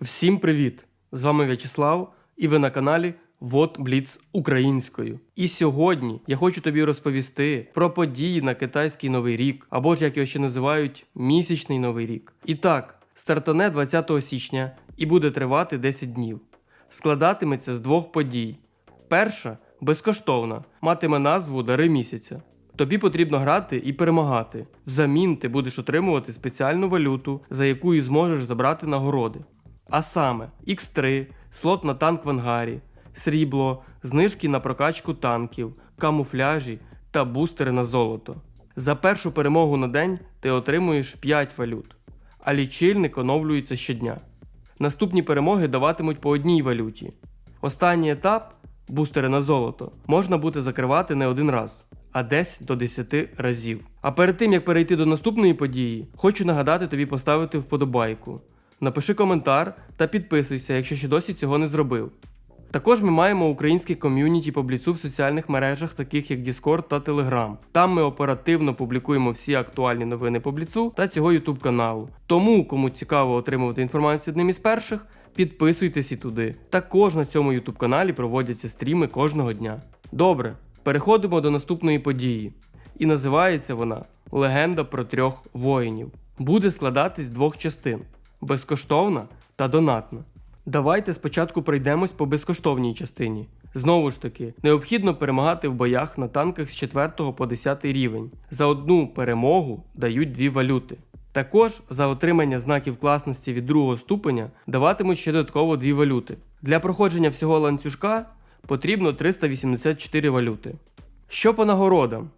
Всім привіт! З вами В'ячеслав, і ви на каналі Вот Бліц українською. І сьогодні я хочу тобі розповісти про події на китайський новий рік, або ж як його ще називають місячний новий рік. І так, стартоне 20 січня і буде тривати 10 днів. Складатиметься з двох подій. Перша безкоштовна, матиме назву Дари місяця. Тобі потрібно грати і перемагати. Взамін ти будеш отримувати спеціальну валюту, за яку і зможеш забрати нагороди. А саме X3, слот на танк в ангарі, срібло, знижки на прокачку танків, камуфляжі та бустери на золото. За першу перемогу на день ти отримуєш 5 валют, а лічильник оновлюється щодня. Наступні перемоги даватимуть по одній валюті. Останній етап бустери на золото можна буде закривати не один раз, а десь до 10 разів. А перед тим як перейти до наступної події, хочу нагадати тобі поставити вподобайку. Напиши коментар та підписуйся, якщо ще досі цього не зробив. Також ми маємо українське ком'юніті по бліцу в соціальних мережах, таких як Discord та Telegram. Там ми оперативно публікуємо всі актуальні новини по бліцу та цього YouTube каналу. Тому, кому цікаво отримувати інформацію одним із перших, підписуйтесь і туди. Також на цьому YouTube каналі проводяться стріми кожного дня. Добре, переходимо до наступної події. І називається вона Легенда про трьох воїнів. Буде складатись з двох частин: безкоштовна та донатна. Давайте спочатку пройдемось по безкоштовній частині. Знову ж таки, необхідно перемагати в боях на танках з 4 по 10 рівень. За одну перемогу дають дві валюти. Також за отримання знаків класності від другого ступеня даватимуть ще додатково дві валюти. Для проходження всього ланцюжка потрібно 384 валюти. Що по нагородам?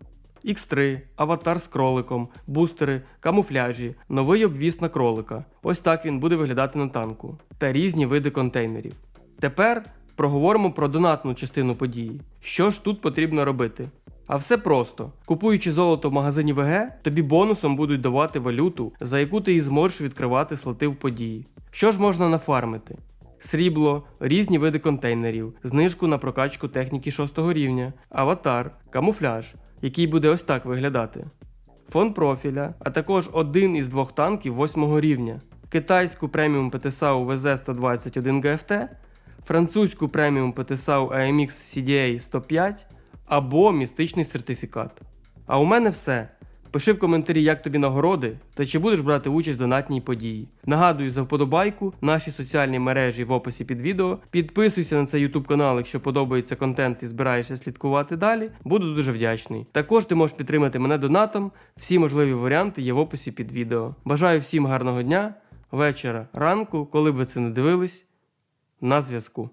X3, аватар з кроликом, бустери, камуфляжі, новий обвіс на кролика. Ось так він буде виглядати на танку. Та різні види контейнерів. Тепер проговоримо про донатну частину події. Що ж тут потрібно робити? А все просто. Купуючи золото в магазині ВГ, тобі бонусом будуть давати валюту, за яку ти і зможеш відкривати слоти в події. Що ж можна нафармити? Срібло, різні види контейнерів, знижку на прокачку техніки 6 рівня, аватар, камуфляж, який буде ось так виглядати. Фон профіля, а також один із двох танків 8 рівня, китайську преміум ПТСАУ ВЗ-121 ГФТ, французьку преміум ПТСАУ AMX CDA 105 або містичний сертифікат. А у мене все. Пиши в коментарі, як тобі нагороди та чи будеш брати участь в донатній події. Нагадую за вподобайку, наші соціальні мережі в описі під відео. Підписуйся на цей YouTube канал, якщо подобається контент і збираєшся слідкувати далі. Буду дуже вдячний. Також ти можеш підтримати мене донатом. Всі можливі варіанти є в описі під відео. Бажаю всім гарного дня, вечора, ранку, коли б ви це не дивились. На зв'язку.